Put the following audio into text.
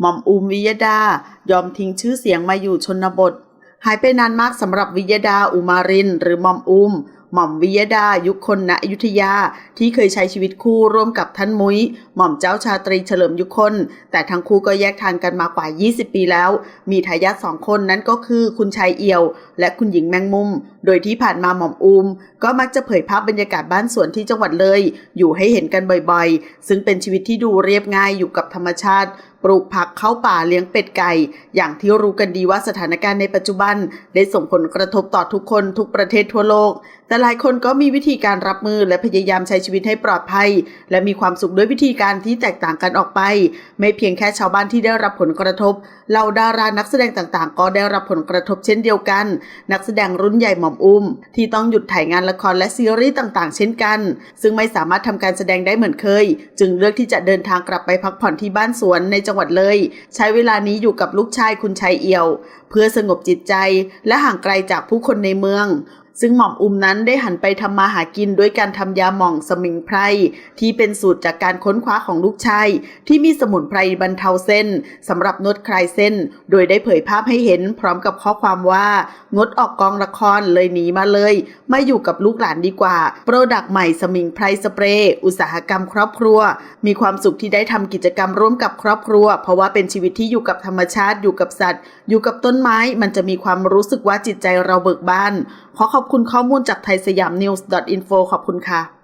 หม่อมอุมวิยดา ยอมทิ้งชื่อเสียงมาอยู่ชนบท หายไปนานมากสำหรับวิยดาอุมาริน หรือหม่อมอุมหม่อมวิยดายุคคนณอยุธยาที่เคยใช้ชีวิตคู่ร่วมกับท่านมุ้ย หม่อมเจ้าชาตรีเฉลิมยุคคน แต่ทั้งคู่ก็แยกทางกันมากว่า 20 ปีแล้ว มีทายาทสองคนนั้นก็คือคุณชายเอี่ยว และคุณหญิงแมงมุม โดยที่ผ่านมาหม่อมอุมก็มักจะเผยภาพบรรยากาศบ้านสวนที่จังหวัดเลย อยู่ให้เห็นกันบ่อยๆ ซึ่งเป็นชีวิตที่ดูเรียบง่ายอยู่กับธรรมชาติ ลูกผักเข้าป่าเลี้ยงเป็ดไก่ อย่างที่รู้กันดีว่าสถานการณ์ในปัจจุบัน ได้ส่งผลกระทบต่อทุกคนทุกประเทศทั่วโลก แต่หลายคนก็มีวิธีการรับมือและพยายามใช้ชีวิตให้ปลอดภัย และมีความสุขด้วยวิธีการที่แตกต่างกันออกไป ไม่เพียงแค่ชาวบ้านที่ได้รับผลกระทบเหล่าดารานักแสดงต่างๆ ก็ได้รับผลกระทบเช่นเดียวกัน นักแสดงรุ่นใหญ่หม่อมอุ้ม ที่ต้องหยุดถ่ายงานละครและซีรีส์ต่างๆ เช่นกัน ซึ่งไม่สามารถทำการแสดงได้เหมือนเคย จึงเลือกที่จะเดินทางกลับไปพักผ่อนที่บ้านสวนในจังหวัดเลย ใช้เวลานี้อยู่กับลูกชายคุณชายเอี่ยว เพื่อสงบจิตใจและห่างไกลจากผู้คนในเมือง ซึ่งหม่อมอุ้มนั้นได้หันไปทำมาหากินด้วยการทำยาหม่องสมิงไพรที่เป็นสูตรจากการค้นคว้าของลูกชายที่มีสมุนไพรบรรเทาเส้นสำหรับนวดคลายเส้น โดยได้เผยภาพให้เห็นพร้อมกับข้อความว่า งดออกกองละครเลยหนีมาเลยมาอยู่กับลูกหลานดีกว่า โปรดักต์ใหม่สมิงไพรสเปรย์อุตสาหกรรมครอบครัว มีความสุขที่ได้ทำกิจกรรมร่วมกับครอบครัว เพราะว่าเป็นชีวิตที่อยู่กับธรรมชาติอยู่กับสัตว์ อยู่กับต้นไม้มันจะมีความรู้สึกว่าจิตใจเราเบิกบานขอขอบคุณข้อมูลจากไทยสยามนิวส์ .info ขอบคุณค่ะ